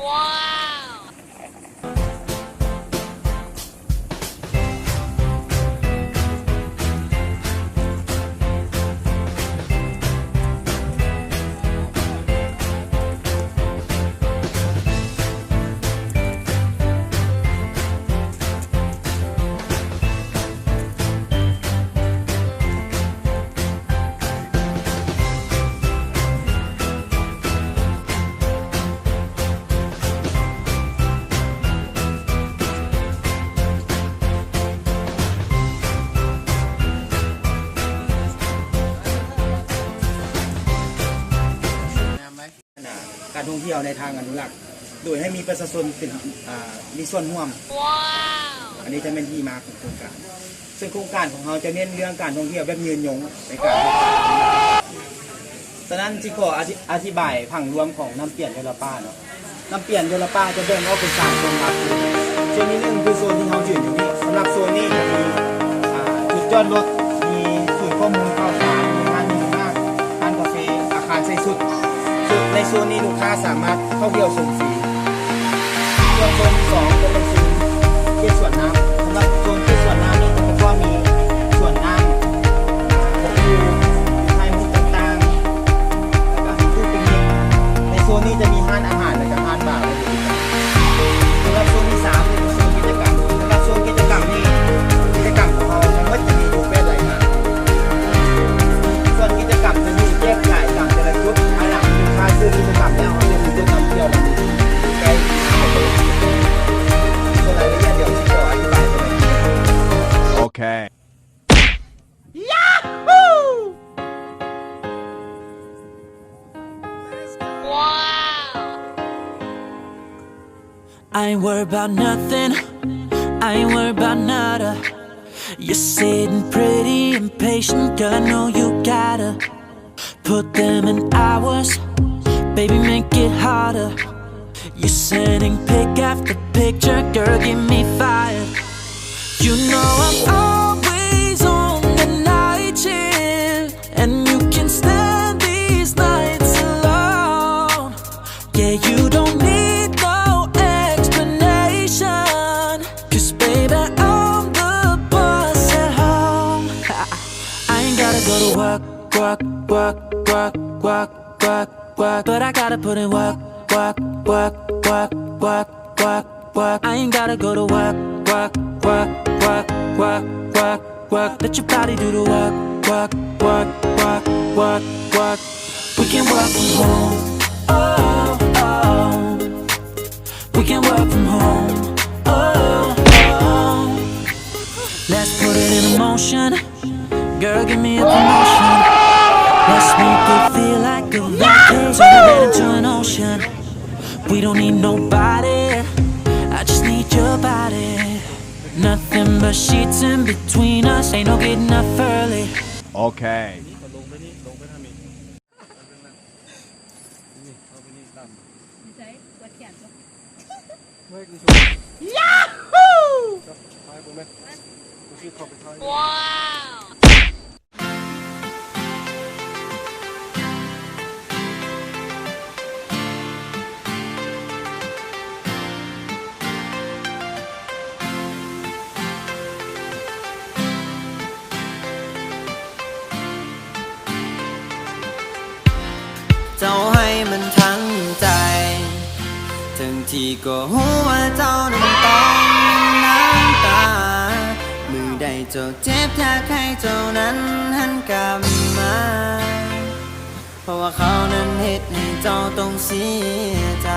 one. การท่องเที่ยวในทางอนุรักษ์ โดยให้มีประชาชนเป็นอ่ามีส่วนร่วม อันนี้จะเป็นที่มาของโครงการ ซึ่งโครงการของเราจะเน้นเรื่องการท่องเที่ยวแบบยืนยงในการฉะนั้นที่ขออธิอธิบายผังรวมของน้ำเปลี่ยนโยลป้าเนาะน้ำเปลี่ยนโยลป้าจะแบ่งออกเป็นสามโซนหลักส่วนที่หนึ่งคือโซนที่เรายืนอยู่นี่สำหรับโซนนี้จะมีอ่าจุดจอดรถ โซนนี้ลูกค้าสามารถเข้าเที่ยวชมฟรีส่วนโซนที่สองจะเป็นโซนเขตสวนน้ำ I ain't worried about nothing. I ain't worried about nada. You're sitting pretty impatient, girl. I know you gotta put them in hours. Baby, make it harder. You're sending pic after picture, girl. Give me fire. You know I'm gotta go to work, work, work, work, work, work, work. But I gotta put in work, work, work, work, work, work, work. I ain't gotta go to work, work, work, work, work, work, work. Let your body do the work, work, work, work, work, work. We can work from home. Oh, oh. We can work from home. Oh, oh. Let's put it in motion. Girl, give me a promotion. Let's make it feel like a vacation. Get into an ocean. We don't need nobody. I just need your body. Nothing but sheets in between us. Ain't no getting up early. Okay. เจ้าให้มันทั้งใจ ทั้งที่ก็หัวาเจ้านั้นต้องน้ำตา มือใดเจ้าเจ็บอยากให้เจ้านั้นหันกลับมา เพราะว่าเขานั้นเหตุให้เจ้าต้องเสียใจ